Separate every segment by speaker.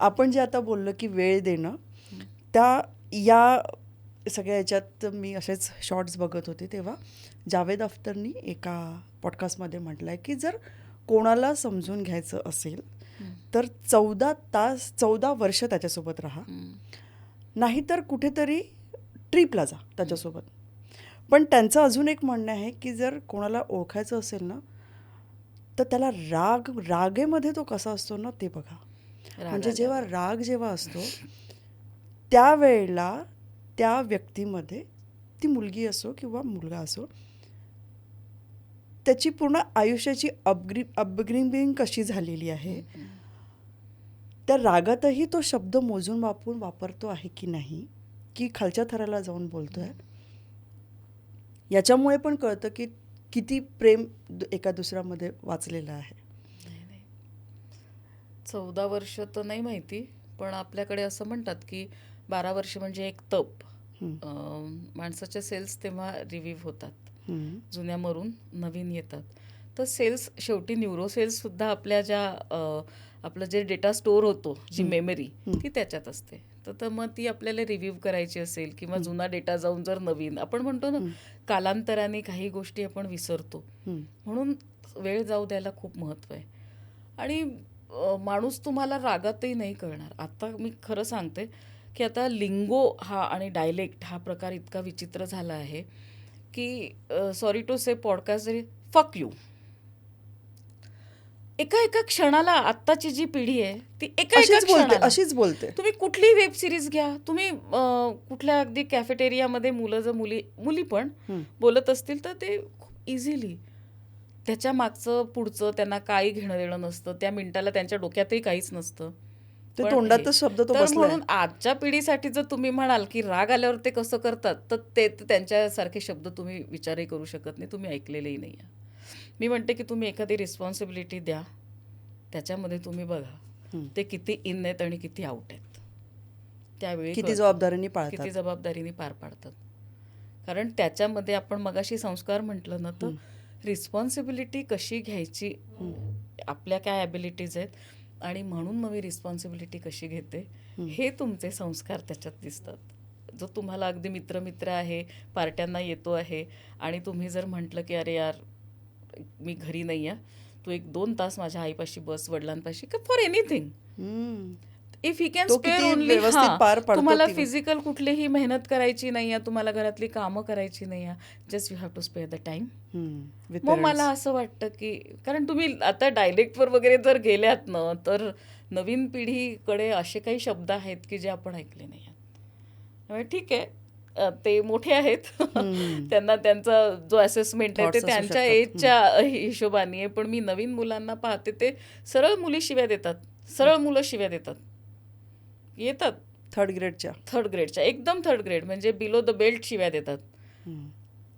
Speaker 1: आपण जे आता बोललो की वेळ देणं त्या या सगळ्या याच्यात मी असेच शॉर्ट्स बघत होते तेव्हा. जावेद अख्तरनी एका पॉडकास्टमध्ये म्हटलं आहे की जर कोणाला समजून घ्यायचं असेल तर चौदा तास चौदा वर्ष त्याच्यासोबत राहा. नाहीतर कुठेतरी ट्रीपला जा त्याच्यासोबत. पण त्यांचं अजून एक म्हणणं आहे की जर कोणाला ओळखायचं असेल ना तर त्याला राग रागेमध्ये तो कसा असतो ना ते बघा. म्हणजे जेव्हा राग जेव्हा असतो त्यावेळेला त्या व्यक्तीमध्ये ती मुलगी असो किंवा मुलगा असो त्याची पूर्ण आयुष्याची अपग्री अपग्रिंग कशी झालेली आहे त्या रागातही तो शब्द मोजून वापरून वापरतो आहे की नाही की खालच्या थराला जाऊन बोलतोय याच्यामुळे पण कळतं की किती प्रेम एका दुसऱ्यामध्ये वाचलेलं आहे.
Speaker 2: चौदा वर्ष तर नाही माहिती पण आपल्याकडे असं म्हणतात की बारा वर्ष म्हणजे एक तप. माणसाच्या सेल्स तेव्हा रिव्हिव्ह होतात. जुन्या मरून नवीन येतात. तर सेल्स शेवटी न्यूरो सेल्स सुद्धा आपल्या ज्या आपलं जे डेटा स्टोअर होतो जी मेमरी ती त्याच्यात असते. तर तर मग ती आपल्याला रिव्ह्यू करायची असेल किंवा जुना डेटा जाऊन जर नवीन आपण म्हणतो ना कालांतराने काही गोष्टी आपण विसरतो. म्हणून वेळ जाऊ द्यायला खूप महत्त्व आहे. आणि माणूस तुम्हाला रागातही नाही कळणार. आता मी खरं सांगते की आता लिंगो हा आणि डायलेक्ट हा प्रकार इतका विचित्र झाला आहे की सॉरी टू से पॉडकास्ट जरी फक यू एका एका क्षणाला आत्ताची जी पिढी आहे ती एका एका
Speaker 1: अशीच बोलते अशीच बोलते.
Speaker 2: तुम्ही कुठलीही वेब सिरीज घ्या तुम्ही कुठल्या अगदी कॅफेटेरियामध्ये मुलं जर मुली मुली पण. बोलत असतील तर ते खूप इझिली त्याच्या मागचं पुढचं त्यांना काही घेणं देणं नसतं. त्या मिनिटाला त्यांच्या डोक्यातही काहीच नसतं.
Speaker 1: ते तोंडातच
Speaker 2: हे-
Speaker 1: शब्द तो
Speaker 2: तर. म्हणून आजच्या पिढीसाठी जर तुम्ही म्हणाल की राग आल्यावर ते कसं करतात तर ते त्यांच्यासारखे शब्द तुम्ही विचारही करू शकत नाही. तुम्ही ऐकलेलेही नाही मी म्हणते की तुम्ही एखादी रिस्पॉन्सिबिलिटी द्या. त्याच्यामध्ये तुम्ही बघा ते किती इन आहेत आणि किती आउट आहेत. त्यावेळी
Speaker 1: किती. जबाबदारीने
Speaker 2: किती जबाबदारीने पार पाडतात. कारण त्याच्यामध्ये आपण मगाशी संस्कार म्हटलं ना तर रिस्पॉन्सिबिलिटी कशी घ्यायची? आपल्या काय ॲबिलिटीज आहेत? आणि म्हणून मग मी रिस्पॉन्सिबिलिटी कशी घेते? हे तुमचे संस्कार त्याच्यात दिसतात. जो तुम्हाला अगदी मित्र मित्र आहे पार्ट्यांना येतो आहे आणि तुम्ही जर म्हटलं की अरे यार मी घरी नाही आहे तू एक दोन तास माझ्या आईपाशी बस वडिलांपाशी का for anything. If he can spare only तुम्हाला फिजिकल कुठलीही मेहनत करायची नाही आहे तुम्हाला घरातली कामं करायची नाही आहे just you have to spare the time मग. मला असं वाटतं की कारण तुम्ही आता डायलेक्टवर वगैरे जर गेल्यात ना तर नवीन पिढीकडे असे काही शब्द आहेत की जे आपण ऐकले नाही आहेत. ठीक आहे ते मोठे आहेत. त्यांना त्यांचा जो असेसमेंट आहे ते त्यांच्या. एजच्या हिशोबाने आहे पण मी नवीन मुलांना पाहते ते सरळ मुली शिव्या देतात. सरळ मुलं शिव्या देतात. येतात.
Speaker 1: थर्ड ग्रेडच्या
Speaker 2: थर्ड ग्रेडच्या एकदम थर्ड ग्रेड म्हणजे बिलो द बेल्ट शिव्या देतात.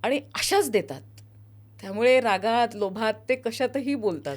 Speaker 2: आणि अशाच देतात. त्यामुळे रागात लोभात ते कशातही बोलतात.